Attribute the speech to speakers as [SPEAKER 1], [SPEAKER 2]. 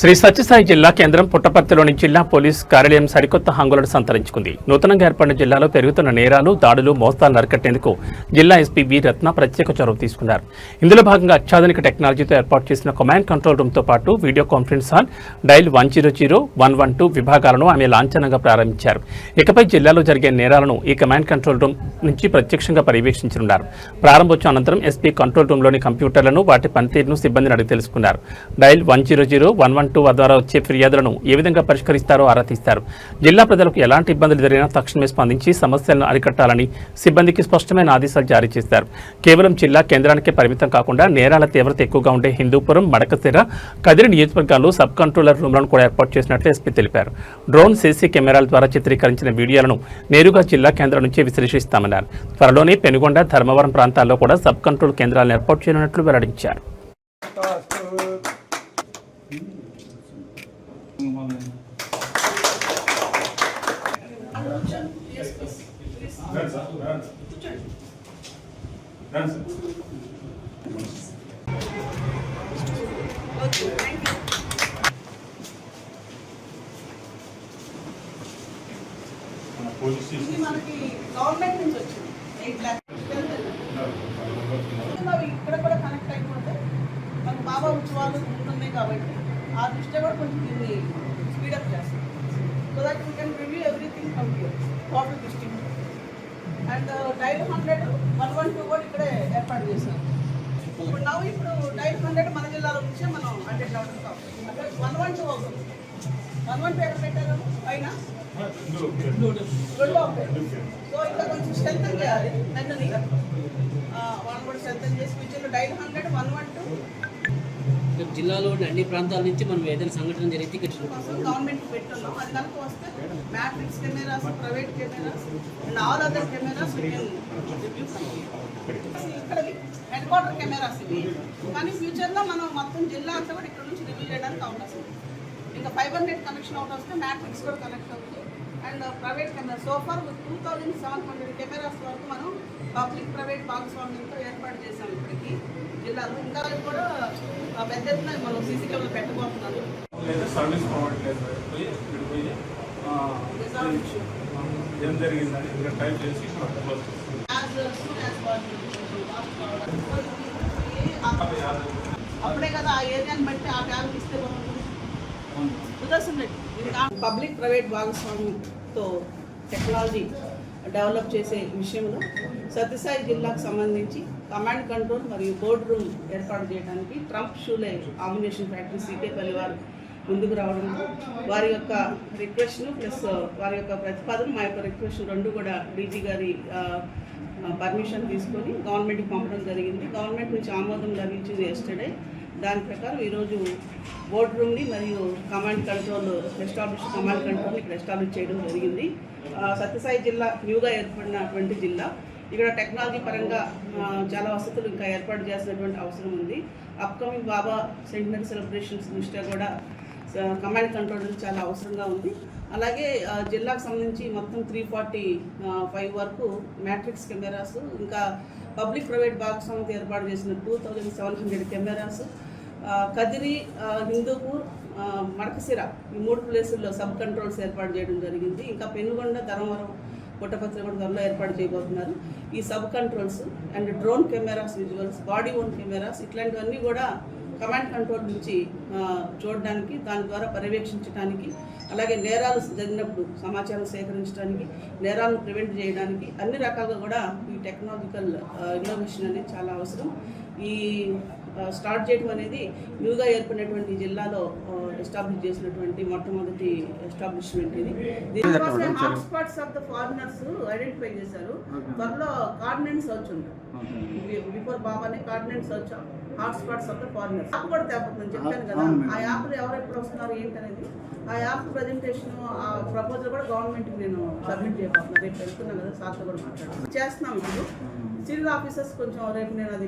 [SPEAKER 1] శ్రీ సత్యసాయి జిల్లా కేంద్రం పుట్టపర్తిలోని జిల్లా పోలీస్ కార్యాలయం సరికొత్త హంగులను సంతరించుకుంది. నూతనంగా ఏర్పడిన జిల్లాలో పెరుగుతున్న నేరాలు దాడులు మోస్తాలు నరకట్టేందుకు జిల్లా ఎస్పీ వి. రత్న ప్రత్యేక చొరవ తీసుకున్నారు. ఇందులో భాగంగా అత్యాధునిక టెక్నాలజీతో ఏర్పాటు చేసిన కమాండ్ కంట్రోల్ రూమ్తో పాటు video conference hall dial one zero zero one one two విభాగాలను ఆమె లాంఛనంగా ప్రారంభించారు. ఇకపై జిల్లాలో జరిగే నేరాలను ఈ కమాండ్ కంట్రోల్ రూమ్ నుంచి ప్రత్యక్షంగా పర్యవేక్షించనున్నారు. ప్రారంభోత్సవం అనంతరం ఎస్పీ కంట్రోల్ రూమ్లోని కంప్యూటర్లను వాటి పనితీరును సిబ్బందిని అడిగి తెలుసుకున్నారు. Dial one zero zero one one two ద్వారా వచ్చే ఫిర్యాదులను ఏ విధంగా పరిష్కరిస్తారో ఆరా తీస్తారు. జిల్లా ప్రజలకు ఎలాంటి ఇబ్బందులు జరిగినా తక్షణమే స్పందించి సమస్యలను అరికట్టాలని సిబ్బందికి స్పష్టమైన ఆదేశాలు జారీ చేశారు. కేవలం జిల్లా కేంద్రానికే పరిమితం కాకుండా నేరాల తీవ్రత ఎక్కువగా ఉండే హిందూపురం మడకసిర కదిరి నియోజకవర్గాల్లో సబ్ కంట్రోలర్ రూమ్లను కూడా ఏర్పాటు చేసినట్లు ఎస్పీ తెలిపారు. డ్రోన్ సీసీ కెమెరాల ద్వారా చిత్రీకరించిన వీడియోలను నేరుగా జిల్లా కేంద్రం నుంచి విశ్లేషిస్తామన్నారు. త్వరలోనే పెనుగొండ ధర్మవరం ప్రాంతాల్లో కూడా సబ్ కంట్రోల్ కేంద్రాలను ఏర్పాటు చేయనున్నట్లు వెల్లడించారు.
[SPEAKER 2] ఇది మనకి గవర్నమెంట్ నుంచి వచ్చింది ఎయిట్ ల్యాక్స్ అవి ఇక్కడ కూడా కనెక్ట్ అయిపోతే మనకు బాబా ఉత్సవాలు ఉంటున్నాయి కాబట్టి ఆ దృష్ట్యా కూడా కొంచెం దీన్ని స్పీడప్ చేస్తాం so that you can review everything from your total district and dial hundred one one two కూడా ఇక్కడే ఏర్పాటు చేశాం ఇప్పుడు నవ్వు ఇప్పుడు డైల్ హండ్రెడ్ మన జిల్లాలో నుంచే మనం హండ్రెడ్ లెవెల్ అంటే వన్ వన్ టూ అవుతుంది. వన్ వన్ టూ ఎక్కడ పెట్టారు? పైన? రెండో సో ఇంకా కొంచెం స్ట్రెంగ్ చేయాలి. నన్నుని
[SPEAKER 3] రేపు జిల్లాలో అన్ని ప్రాంతాల నుంచి మనం ఏదైనా సంఘటన జరిగితే ఇక్కడ
[SPEAKER 2] కోసం గవర్నమెంట్ పెట్టున్నాం అది కనుక వస్తే matrix cameras private cameras and all other cameras ఇక్కడ హెడ్ క్వార్టర్ కెమెరాస్ ఇవి. కానీ ఫ్యూచర్లో మనం మొత్తం జిల్లా అంతా కూడా ఇక్కడ నుంచి రివ్యూ చేయడానికి అవకాశం ఇంకా ఫైబర్ నెట్ కనెక్షన్ అవుట్ వస్తే మ్యాట్రిక్స్ కూడా కనెక్ట్ అవుతుంది. And private camera so far two thousand seven hundred cameras వరకు మనం పబ్లిక్ ప్రైవేట్ భాగస్వామ్యంతో ఏర్పాటు చేసాం ఇప్పటికి జిల్లాలో. ఇంకా కూడా ఆ, పెద్ద ఎత్తున మనం సీసీ కెమెరా పెట్టబోతున్నారు.
[SPEAKER 4] సర్వీస్. ఏం జరిగిందని ఇక్కడ చేసి.
[SPEAKER 2] అప్పుడే కదా ఆ ఏరియాని బట్టి ఆ ట్యాబ్ ఇస్తే బాగుంటుంది. పబ్లిక్ ప్రైవేట్ తో టెక్నాలజీ డెవలప్ చేసే విషయంలో సత్యసాయి జిల్లాకు సంబంధించి కమాండ్ కంట్రోల్ మరియు బోర్డు రూమ్ ఏర్పాటు చేయడానికి Trump shoe lamination factory CK Palli వారు ముందుకు రావడంతో వారి యొక్క రిక్వెస్ట్ను ప్లస్ వారి యొక్క ప్రతిపాదన మా యొక్క రిక్వెస్ట్ రెండు కూడా డీజీ గారి పర్మిషన్ తీసుకొని గవర్నమెంట్కి పంపడం జరిగింది. గవర్నమెంట్ నుంచి ఆమోదం లభించింది ఎస్టర్డే దాని ప్రకారం ఈరోజు బోర్డ్ రూమ్ని మరియు command control establish command control ఇక్కడ ఎస్టాబ్లిష్ చేయడం జరిగింది. సత్యసాయి జిల్లా న్యూగా ఏర్పడినటువంటి జిల్లా. ఇక్కడ టెక్నాలజీ పరంగా చాలా వసతులు ఇంకా ఏర్పాటు చేసినటువంటి అవసరం ఉంది. అప్కమింగ్ బాబా సెంటినరీ సెలబ్రేషన్స్ దృష్ట్యా కూడా కమాండ్ కంట్రోల్ చాలా అవసరంగా ఉంది. అలాగే జిల్లాకు సంబంధించి మొత్తం త్రీ ఫార్టీ ఫైవ్ వరకు మ్యాట్రిక్స్ కెమెరాస్ ఇంకా పబ్లిక్ ప్రైవేట్ భాగస్వామ్యంతో ఏర్పాటు చేసిన two thousand seven hundred cameras Kadiri Hindupur Madakasira ఈ మూడు ప్లేసుల్లో సబ్ కంట్రోల్స్ ఏర్పాటు చేయడం జరిగింది. ఇంకా పెనుగొండ ధర్మవరం పుట్టపత్రికొండ కూడా త్వరలో ఏర్పాటు చేయబోతున్నారు. ఈ sub controls and drone cameras visuals body worn cameras ఇట్లాంటివన్నీ కూడా కమాండ్ కంట్రోల్ నుంచి చూడడానికి దాని ద్వారా పర్యవేక్షించడానికి అలాగే నేరాలు జరిగినప్పుడు సమాచారం సేకరించడానికి నేరాలను ప్రివెంట్ చేయడానికి అన్ని రకాలుగా కూడా ఈ టెక్నాలజికల్ ఇన్నోవేషన్ అనేది చాలా అవసరం. ఈ స్టార్ట్ చేయడం అనేది న్యూగా ఏర్పడినటువంటి జిల్లాలో ఎస్టాబ్లిష్ చేసినటువంటి మొట్టమొదటి ఎస్టాబ్లిష్మెంట్ ఇది. దీనికోసం hotspots of the foreigners identify చేశారు. త్వరలో కార్డినెంట్ సర్చ్ ఉంటుంది బిఫోర్ బాబానే cordon search hotspots of the foreigners app కూడా తేపడుతుంది చెప్పాను కదా. ఆ యాప్లు ఎవరు ఎప్పుడు వస్తున్నారు ఏంటనేది? ఆ యాప్ ప్రజెంటేషన్ ఆ ప్రపోజల్ కూడా గవర్నమెంట్కి నేను సబ్మిట్ చేయబోతున్నాను రేపు వెళ్తున్నాను కదా సార్తో కూడా మాట్లాడుతున్నాను చేస్తున్నాం ఇప్పుడు సివిల్ ఆఫీసర్స్ కొంచెం రేపు నేను అది